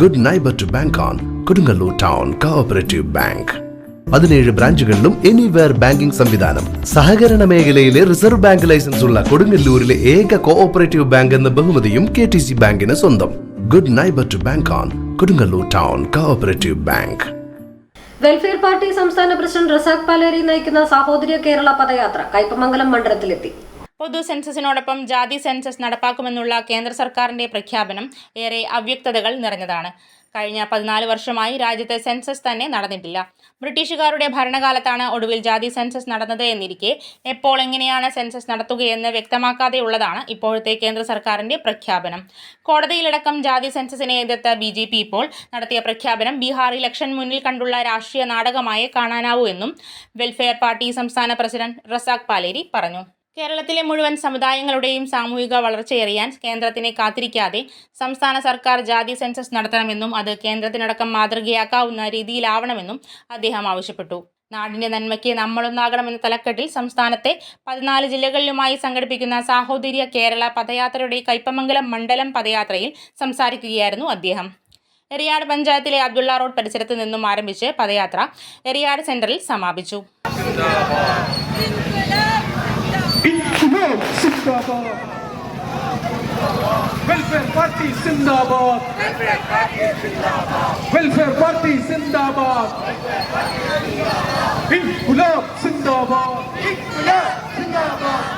Good neighbour to bank on Kodungallur town cooperative bank പതിനേഴ് ബ്രാഞ്ചുകളിലും anywhere banking സംവിധാനം. സഹകരണ മേഖലയിലെ റിസർവ് ബാങ്ക് ലൈസൻസ് ഉള്ള കൊടുങ്ങല്ലൂരിലെ ഏക കോഓപ്പറേറ്റീവ് ബാങ്ക് എന്ന ബഹുമതിയും കെ ടി സി ബാങ്കിന് സ്വന്തം. Good neighbour to bank on Kodungallur town cooperative bank welfare party സംസ്ഥാന പ്രസിഡന്റ് റസാഖ് പാലേരി നയിക്കുന്ന സാഹോദര്യ കേരള പദയാത്ര കയ്പമംഗലം മണ്ഡലത്തിലെത്തി. പൊതു സെൻസസിനോടൊപ്പം ജാതി സെൻസസ് നടപ്പാക്കുമെന്നുള്ള കേന്ദ്ര സർക്കാരിന്റെ പ്രഖ്യാപനം ഏറെ അവ്യക്തതകൾ നിറഞ്ഞതാണ്. കഴിഞ്ഞ പതിനാല് വർഷമായി രാജ്യത്തെ സെൻസസ് തന്നെ നടന്നിട്ടില്ല. ബ്രിട്ടീഷുകാരുടെ ഭരണകാലത്താണ് ഒടുവിൽ ജാതി സെൻസസ് നടന്നത് എന്നിരിക്കെ എപ്പോൾ എങ്ങനെയാണ് സെൻസസ് നടത്തുകയെന്ന് വ്യക്തമാക്കാതെയുള്ളതാണ് ഇപ്പോഴത്തെ കേന്ദ്ര സർക്കാരിന്റെ പ്രഖ്യാപനം. കോടതിയിലടക്കം ജാതി സെൻസസിനെ എതിർത്ത ബി ജെ പി ഇപ്പോൾ നടത്തിയ പ്രഖ്യാപനം ബീഹാർ ഇലക്ഷൻ മുന്നിൽ കണ്ടുള്ള രാഷ്ട്രീയ നാടകമായി കാണാനാവൂ എന്നും വെൽഫെയർ പാർട്ടി സംസ്ഥാന പ്രസിഡന്റ് റസാഖ് പാലേരി പറഞ്ഞു. കേരളത്തിലെ മുഴുവൻ സമുദായങ്ങളുടെയും സാമൂഹിക വളർച്ചയേറിയാൻ കേന്ദ്രത്തിനെ കാത്തിരിക്കാതെ സംസ്ഥാന സർക്കാർ ജാതി സെൻസസ് നടത്തണമെന്നും അത് കേന്ദ്രത്തിനടക്കം മാതൃകയാക്കാവുന്ന രീതിയിലാവണമെന്നും അദ്ദേഹം ആവശ്യപ്പെട്ടു. നാടിന്റെ നന്മയ്ക്ക് നമ്മളൊന്നാകണമെന്ന തലക്കെട്ടിൽ സംസ്ഥാനത്തെ പതിനാല് ജില്ലകളിലുമായി സംഘടിപ്പിക്കുന്ന സാഹോദര്യ കേരള പദയാത്രയുടെ കൈപ്പമംഗലം മണ്ഡലം പദയാത്രയിൽ സംസാരിക്കുകയായിരുന്നു അദ്ദേഹം. എറിയാട് പഞ്ചായത്തിലെ അബ്ദുള്ള റോഡ് പരിസരത്ത് നിന്നും ആരംഭിച്ച് പദയാത്ര എറിയാട് സെന്ററിൽ സമാപിച്ചു. ഇൻക്ലാബ് സിന്ദാബാദ്. വെൽഫെയർ പാർട്ടി സിന്ദാബാദ്. വെൽഫെയർ പാർട്ടി സിന്ദാബാദ്. ഇൻക്ലാബ് സിന്ദാബാദ്. ഇൻക്ലാബ് സിന്ദാബാദ്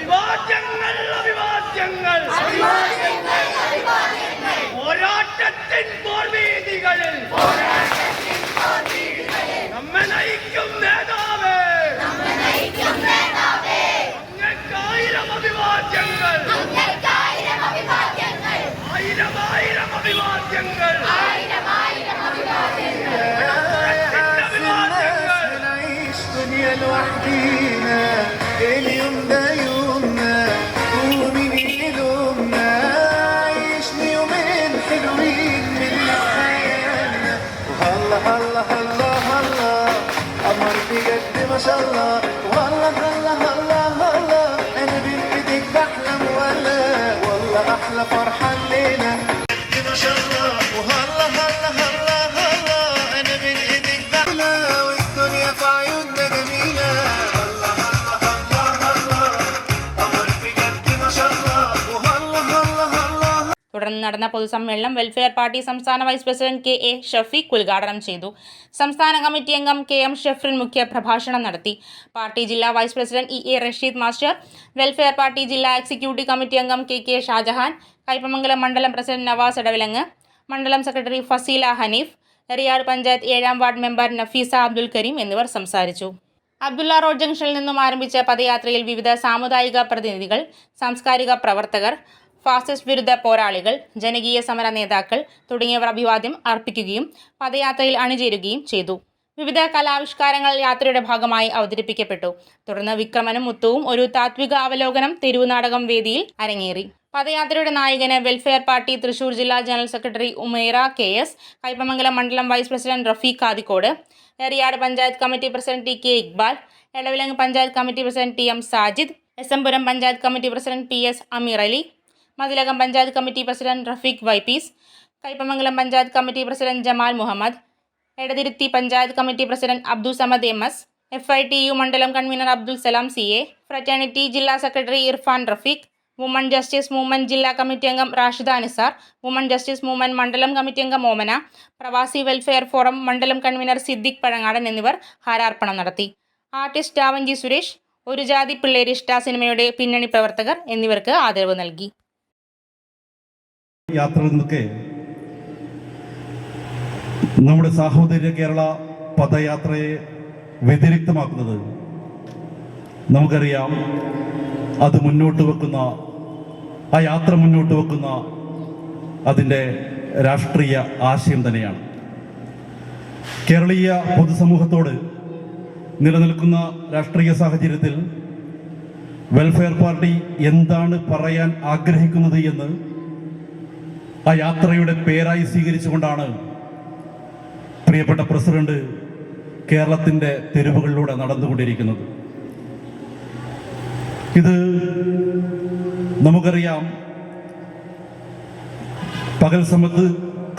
വിവാദ്യങ്ങൾ അവിവാദ്യങ്ങൾ പോരാട്ടത്തിൻ പോർവീതികളിൽ നമ്മെ لوحدينا اليوم ده يومنا ومين يومين حلوين قمر بجد ما شاء الله أنا بين بحلم ولا والله أحلى فرحه നടന്ന പൊതുസമ്മേളനം വെൽഫെയർ പാർട്ടി സംസ്ഥാന vice president K A Shafeeq ഉദ്ഘാടനം ചെയ്തു. സംസ്ഥാന കമ്മിറ്റി അംഗം കെ എം ഷെഫ്രിൻ മുഖ്യ പ്രഭാഷണം നടത്തി. പാർട്ടി ജില്ലാ vice president E A Rasheed master welfare party ജില്ലാ എക്സിക്യൂട്ടീവ് കമ്മിറ്റി അംഗം കെ കെ ഷാജഹാൻ കൈപ്പമംഗലം മണ്ഡലം പ്രസിഡന്റ് നവാസ് ഇടവിലങ്ങ് മണ്ഡലം സെക്രട്ടറി ഫസീല ഹനീഫ് എറിയാട് പഞ്ചായത്ത് ഏഴാം വാർഡ് മെമ്പർ നഫീസ അബ്ദുൽ കരീം എന്നിവർ സംസാരിച്ചു. അബ്ദുള്ള റോഡ് ജംഗ്ഷനിൽ നിന്നും ആരംഭിച്ച പദയാത്രയിൽ വിവിധ സാമുദായിക പ്രതിനിധികൾ സാംസ്കാരിക പ്രവർത്തകർ ഫാസിസ്റ്റ് വിരുദ്ധ പോരാളികൾ ജനകീയ സമര നേതാക്കൾ തുടങ്ങിയവർ അഭിവാദ്യം അർപ്പിക്കുകയും പദയാത്രയിൽ അണിചേരുകയും ചെയ്തു. വിവിധ കലാവിഷ്കാരങ്ങൾ യാത്രയുടെ ഭാഗമായി അവതരിപ്പിക്കപ്പെട്ടു. തുടർന്ന് വിക്രമനും മുത്തുവും ഒരു താത്വിക അവലോകനം തെരുവ് നാടകം വേദിയിൽ അരങ്ങേറി. പദയാത്രയുടെ നായകന് വെൽഫെയർ പാർട്ടി തൃശൂർ ജില്ലാ general secretary Umera K S Kaipamangalam മണ്ഡലം vice president Rafeeq Kathikode Eriyad panchayat committee president T K Iqbal Edavilangu panchayat committee president T M Sajid S M Puram panchayat committee president P S Ameer Ali Mathilakam panchayat committee president Rafeeq Vaipees Kaipamangalam panchayat committee president Jamal Muhammad Edathiruthi panchayat committee president Abdul Samad M S F I T U മണ്ഡലം convener Abdul Salam C A fraternity ജില്ലാ secretary Irfan Rafeeq woman justice movement ജില്ലാ committee അംഗം Rashida Nisar woman justice movement മണ്ഡലം committee അംഗം Omana Pravasi welfare forum മണ്ഡലം convener Siddique Pazhangadan എന്നിവർ ഹാരാർപ്പണം നടത്തി. ആർട്ടിസ്റ്റ് ഡാവഞ്ചി സുരേഷ് ഒരു ജാതി പിള്ളേരിഷ്ട സിനിമയുടെ പിന്നണി പ്രവർത്തകർ എന്നിവർക്ക് ആദരവ് നൽകി. യാത്രയിൽ നിന്നൊക്കെ നമ്മുടെ സാഹോദര്യ കേരള പദയാത്രയെ വ്യതിരിക്തമാക്കുന്നത് നമുക്കറിയാം. അത് മുന്നോട്ട് വെക്കുന്ന ആ യാത്ര മുന്നോട്ട് വെക്കുന്ന അതിന്റെ രാഷ്ട്രീയ ആശയം തന്നെയാണ്. കേരളീയ പൊതുസമൂഹത്തോട് നിലനിൽക്കുന്ന രാഷ്ട്രീയ സാഹചര്യത്തിൽ വെൽഫെയർ പാർട്ടി എന്താണ് പറയാൻ ആഗ്രഹിക്കുന്നത് എന്ന് ആ യാത്രയുടെ പേരായി സ്വീകരിച്ചുകൊണ്ടാണ് പ്രിയപ്പെട്ട പ്രസിഡന്റ് കേരളത്തിന്റെ തെരുവുകളിലൂടെ നടന്നുകൊണ്ടിരിക്കുന്നത്. ഇത് നമുക്കറിയാം പകൽ സമയത്ത്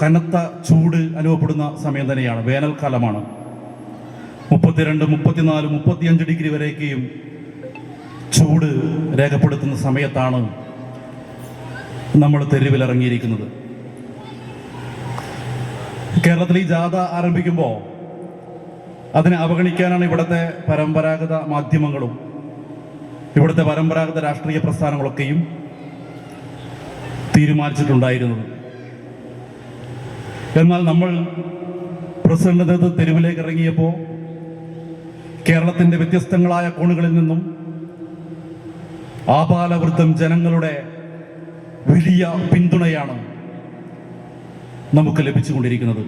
കനത്ത ചൂട് അനുഭവപ്പെടുന്ന സമയം തന്നെയാണ് വേനൽക്കാലമാണ്. മുപ്പത്തിരണ്ട് മുപ്പത്തിനാല് മുപ്പത്തിയഞ്ച് ഡിഗ്രി വരെയൊക്കെയും ചൂട് രേഖപ്പെടുത്തുന്ന സമയത്താണ് നമ്മൾ തെരുവിലിറങ്ങിയിരിക്കുന്നത് കേരളത്തിൽ ഈ ജാഥ ആരംഭിക്കുമ്പോൾ അതിനെ അവഗണിക്കാനാണ് ഇവിടുത്തെ പരമ്പരാഗത മാധ്യമങ്ങളും ഇവിടുത്തെ പരമ്പരാഗത രാഷ്ട്രീയ പ്രസ്ഥാനങ്ങളൊക്കെയും തീരുമാനിച്ചിട്ടുണ്ടായിരുന്നത്. എന്നാൽ നമ്മൾ പ്രസിഡന്റ് നേതൃത്വ തെരുവിലേക്ക് ഇറങ്ങിയപ്പോൾ കേരളത്തിന്റെ വ്യത്യസ്തങ്ങളായ കോണുകളിൽ നിന്നും ആപാലവൃത്തം ജനങ്ങളുടെ വലിയ പിന്തുണയാണ് നമുക്ക് ലഭിച്ചുകൊണ്ടിരിക്കുന്നത്.